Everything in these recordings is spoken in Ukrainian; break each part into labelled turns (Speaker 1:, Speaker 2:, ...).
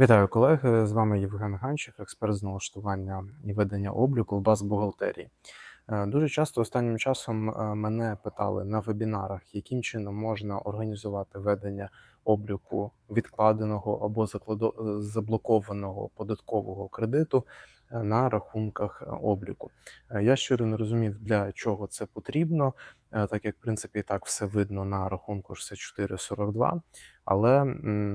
Speaker 1: Вітаю колеги! З вами Євген Ганчик, експерт з налаштування і ведення обліку в баз бухгалтерії. Е, Дуже часто останнім часом е, мене питали на вебінарах, яким чином можна організувати ведення обліку відкладеного або е, заблокованого податкового кредиту на рахунках е, обліку. Е, Я щиро не розумів, для чого це потрібно, е, так як в принципі і так все видно на рахунку 6442. Але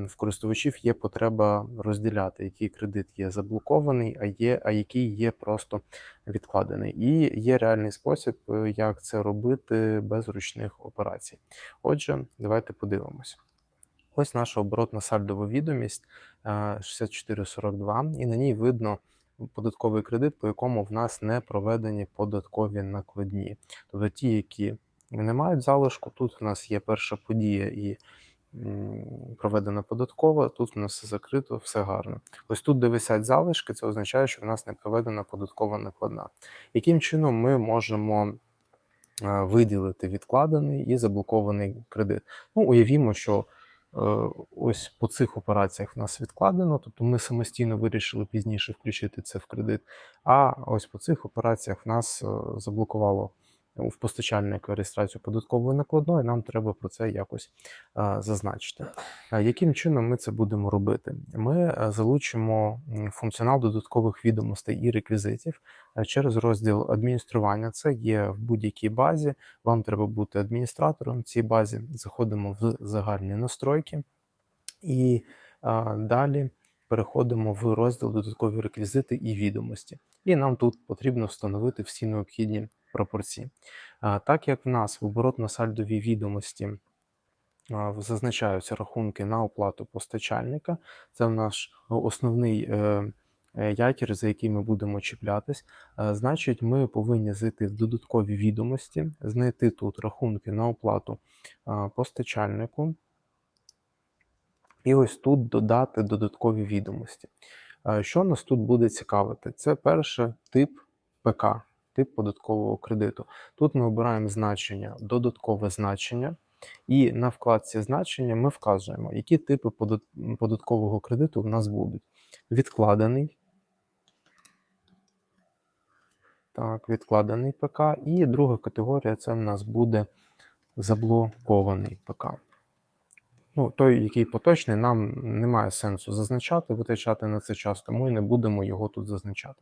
Speaker 1: в користувачів є потреба розділяти, який кредит є заблокований, а є, а який є просто відкладений. І є реальний спосіб, е, як це робити без ручних операцій. Отже, давайте подивимось. Ось наша оборотна сальдова відомість е, 6442, і на ній видно податковий кредит, по якому в нас не проведені податкові накладні. Тобто ті, які не мають залишку, тут в нас є перша подія і проведена податкова, тут в нас все закрито, все гарно. Ось тут, де висять залишки, це означає, що в нас не проведена податкова накладна. Яким чином ми можемо е, виділити відкладений і заблокований кредит? Ну, уявімо, що ось по цих операціях в нас відкладено, тобто ми самостійно вирішили пізніше включити це в кредит. А ось по цих операціях в нас е, заблокувало в постачальника реєстрацію податкової накладної, нам треба про це якось зазначити. Яким чином ми це будемо робити? Ми е, залучимо функціонал додаткових відомостей і реквізитів е, через розділ адміністрування. Це є в будь-якій базі. Вам треба бути адміністратором цій базі. Заходимо в загальні настройки і далі переходимо в розділ додаткові реквізити і відомості. І нам тут потрібно встановити всі необхідні пропорції. Так як в нас в оборотно-сальдовій відомості зазначаються рахунки на оплату постачальника, це наш основний е, е, якір, за який ми будемо чіплятись. Значить, ми повинні зайти в додаткові відомості, знайти тут рахунки на оплату постачальнику. І ось тут додати додаткові відомості. Що нас тут буде цікавити? Це перше тип ПК, тип податкового кредиту. Тут ми обираємо значення, додаткове значення, і на вкладці значення ми вказуємо, які типи податкового кредиту в нас будуть. Відкладений. Так, відкладений ПК. І друга категорія це в нас буде заблокований ПК. Ну, той, який поточний, нам немає сенсу зазначати, витрачати на це час, тому і не будемо його тут зазначати.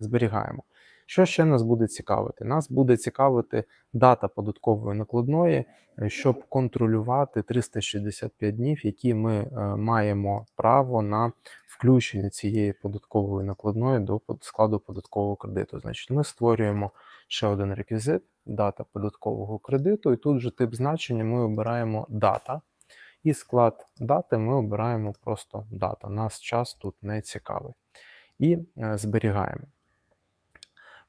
Speaker 1: Зберігаємо. Що ще нас буде цікавити? Нас буде цікавити дата податкової накладної, е, щоб контролювати 365 днів, які ми е, маємо право на включення цієї податкової накладної до складу податкового кредиту. Значить, ми створюємо ще один реквізит, дата податкового кредиту, і тут же тип значення ми обираємо дата. І склад дати ми обираємо просто дата. Нас час тут не цікавий. І е, зберігаємо.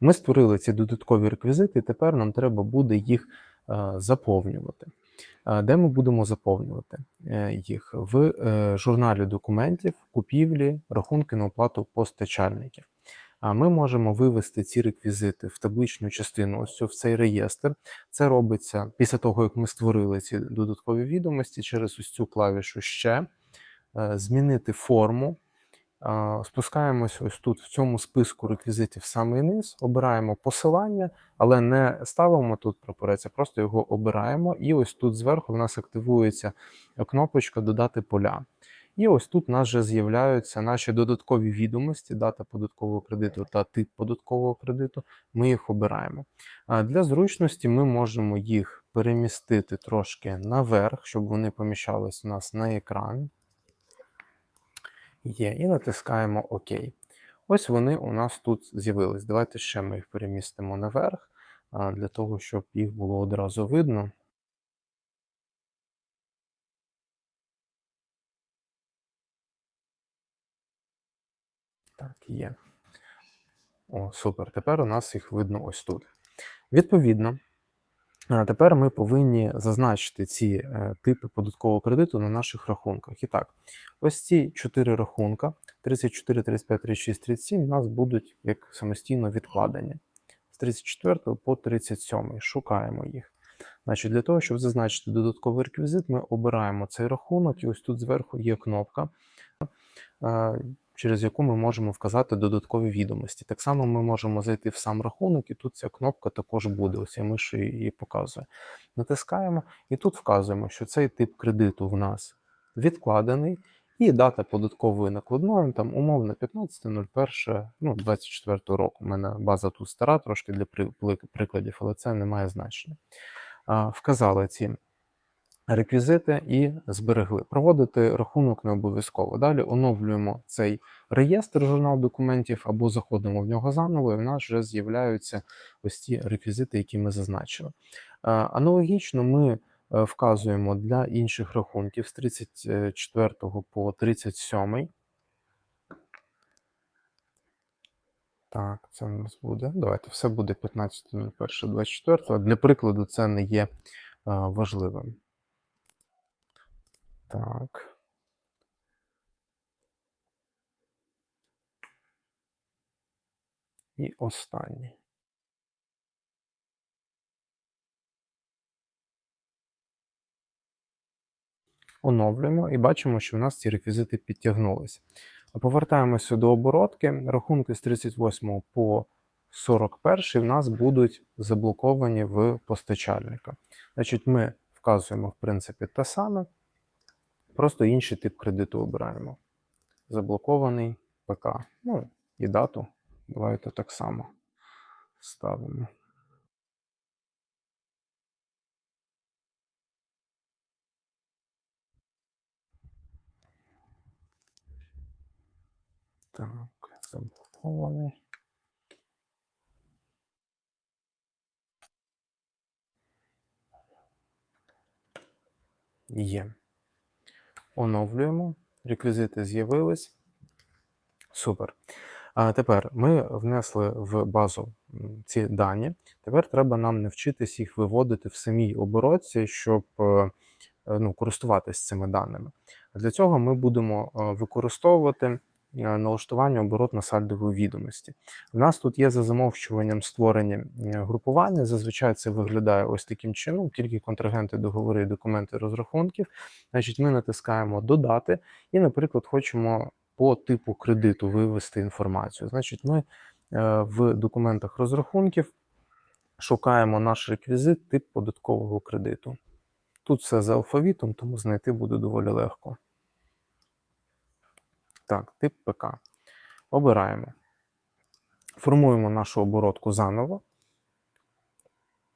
Speaker 1: Ми створили ці додаткові реквізити, і тепер нам треба буде їх е, заповнювати. Е, Де ми будемо заповнювати е, їх? В журналі документів, купівлі, рахунки на оплату постачальників. Ми можемо вивести ці реквізити в табличну частину, ось в цей реєстр. Це робиться після того, як ми створили ці додаткові відомості через ось цю клавішу ще, змінити форму. Спускаємось ось тут в цьому списку реквізитів самий низ, обираємо посилання, але не ставимо тут прапорець, а просто його обираємо. І ось тут зверху в нас активується кнопочка Додати поля. І ось тут у нас вже з'являються наші додаткові відомості, дата податкового кредиту та тип податкового кредиту. Ми їх обираємо. Для зручності ми можемо їх перемістити трошки наверх, щоб вони поміщались у нас на екран. Є, і натискаємо ОК. Ось вони у нас тут з'явились. Давайте ще ми їх перемістимо наверх, для того, щоб їх було одразу видно. Так, є. О, супер. Тепер у нас їх видно ось тут. Відповідно, тепер ми повинні зазначити ці е, типи податкового кредиту на наших рахунках. І так, ось ці чотири рахунка: 34, 35, 36, 37 у нас будуть як самостійно відкладені. З 34 по 37 шукаємо їх. Значить, для того, щоб зазначити додатковий реквізит, ми обираємо цей рахунок, і ось тут зверху є кнопка е, через яку ми можемо вказати додаткові відомості. Так само ми можемо зайти в сам рахунок, і тут ця кнопка також буде. Ось я мишою її показую. Натискаємо і тут вказуємо, що цей тип кредиту в нас відкладений, і дата податкової накладної, там умовно 15.01 ну, 24 року. У мене база тут стара, трошки для прикладів, але це не має значення. Вказали ці реквізити і зберегли. Проводити рахунок не обов'язково. Далі оновлюємо цей реєстр журнал документів або заходимо в нього заново, і в нас вже з'являються ось ці реквізити, які ми зазначили. Е, Аналогічно ми е, вказуємо для інших рахунків з 34 по 37. Так, це в нас буде. Давайте все буде 15.01.24. Для прикладу, це не є е, важливим. Так. І останній. Оновлюємо і бачимо, що в нас ці реквізити підтягнулися. Повертаємося до оборотки. Рахунки з 38 по 41 в нас будуть заблоковані в постачальника. Значить, ми вказуємо, в принципі, те саме, просто інший тип кредиту обираємо. Заблокований ПК. Ну і дату. Давайте так само ставимо. Так, заблокований. Є. Оновлюємо. Реквізити з'явились. Супер. А тепер ми внесли в базу ці дані. Тепер треба нам навчитись їх виводити в самій оборотці, щоб е, е, ну, користуватися цими даними. Для цього ми будемо е, е, налаштування оборотно-сальдової відомості. В нас тут є за замовчуванням створені е, групування. Зазвичай це виглядає ось таким чином, тільки контрагенти, договори, документи розрахунків. Значить, ми натискаємо Додати і, наприклад, хочемо по типу кредиту вивести інформацію. Значить, ми е, в документах розрахунків шукаємо наш реквізит, тип податкового кредиту. Тут все за алфавітом, тому знайти буде доволі легко. Так, тип ПК. Обираємо. Формуємо нашу оборотку заново.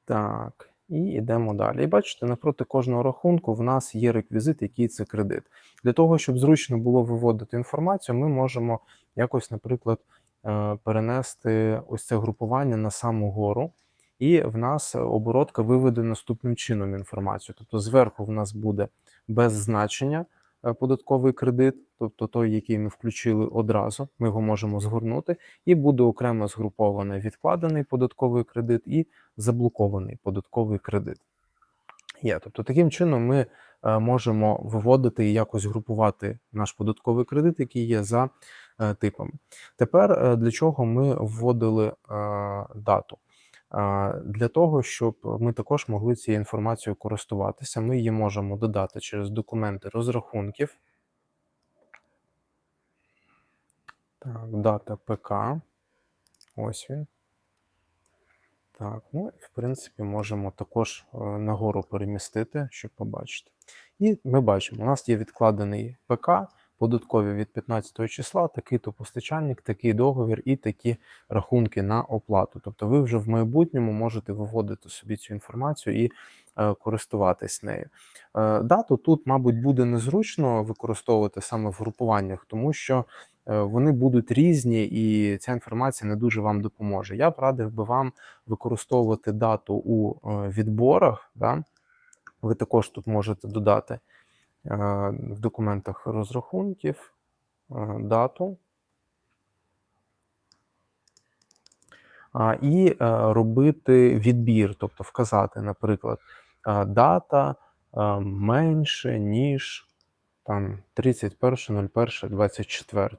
Speaker 1: Так, і йдемо далі. І бачите, напроти кожного рахунку в нас є реквізит, який це кредит. Для того, щоб зручно було виводити інформацію, ми можемо якось, наприклад, е, перенести ось це групування на саму гору. І в нас оборотка виведе наступним чином інформацію. Тобто зверху в нас буде без значення податковий кредит, тобто той, який ми включили одразу, ми його можемо згорнути, і буде окремо згрупований відкладений податковий кредит і заблокований податковий кредит. Є. Тобто, таким чином ми е, можемо виводити і якось групувати наш податковий кредит, який є за е, типами. Тепер е, для чого ми вводили дату? Для того, щоб ми також могли цією інформацією користуватися, ми її можемо додати через документи розрахунків. Так, дата ПК. Ось він. Так, ну і в принципі можемо також е, нагору перемістити, щоб побачити. І ми бачимо, у нас є відкладений ПК, податкові від 15 числа, такий-то постачальник, такий договір і такі рахунки на оплату. Тобто ви вже в майбутньому можете виводити собі цю інформацію і е, користуватись нею. Е, дату тут, мабуть, буде незручно використовувати саме в групуваннях, тому що е, вони будуть різні, і ця інформація не дуже вам допоможе. Я б радив би вам використовувати дату у е, відборах. Да? Ви також тут можете додати в документах розрахунків, дату. І робити відбір, тобто вказати, наприклад, дата менше, ніж там 31.01.24.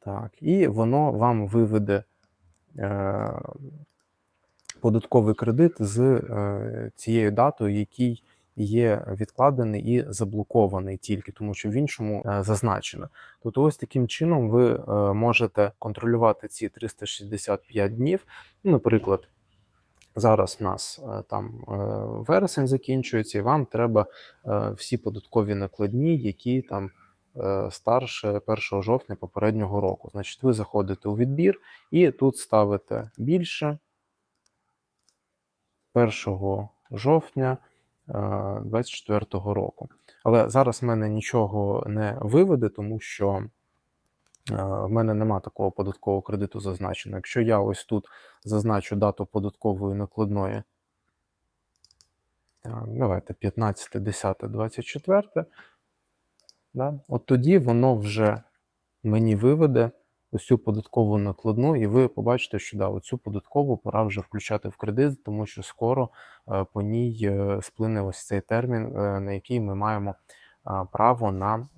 Speaker 1: Так, і воно вам виведе е, податковий кредит з е, цією датою, який є відкладений і заблокований тільки, тому що в іншому е, зазначено. Тобто, ось таким чином ви е, можете контролювати ці 365 днів. Ну, наприклад, зараз у нас е, там вересень закінчується, і вам треба всі податкові накладні, які там старше 1 жовтня попереднього року. Значить, ви заходите у відбір і тут ставите більше 1 жовтня 2024 року. Але зараз в мене нічого не виведе, тому що е, в мене нема такого податкового кредиту зазначено. Якщо я ось тут зазначу дату податкової накладної, давайте 15, 10, 24, да, от тоді воно вже мені виведе ось цю податкову накладну, і ви побачите, що да, оцю податкову пора вже включати в кредит, тому що скоро е, по ній е, сплине ось цей термін, е, на який ми маємо право на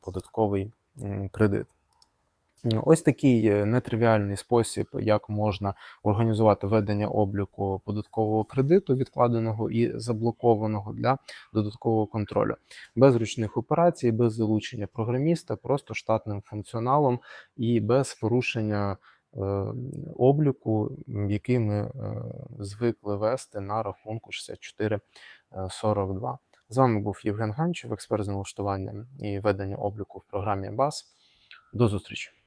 Speaker 1: податковий кредит. М, Ось такий е, нетривіальний спосіб, як можна організувати ведення обліку податкового кредиту, відкладеного і заблокованого для додаткового контролю. Без ручних операцій, без залучення програміста, просто штатним функціоналом і без порушення е, обліку, який ми е, звикли вести на рахунку 6442. З вами був Євген Ганчев, експерт з налаштування і ведення обліку в програмі BAS. До зустрічі!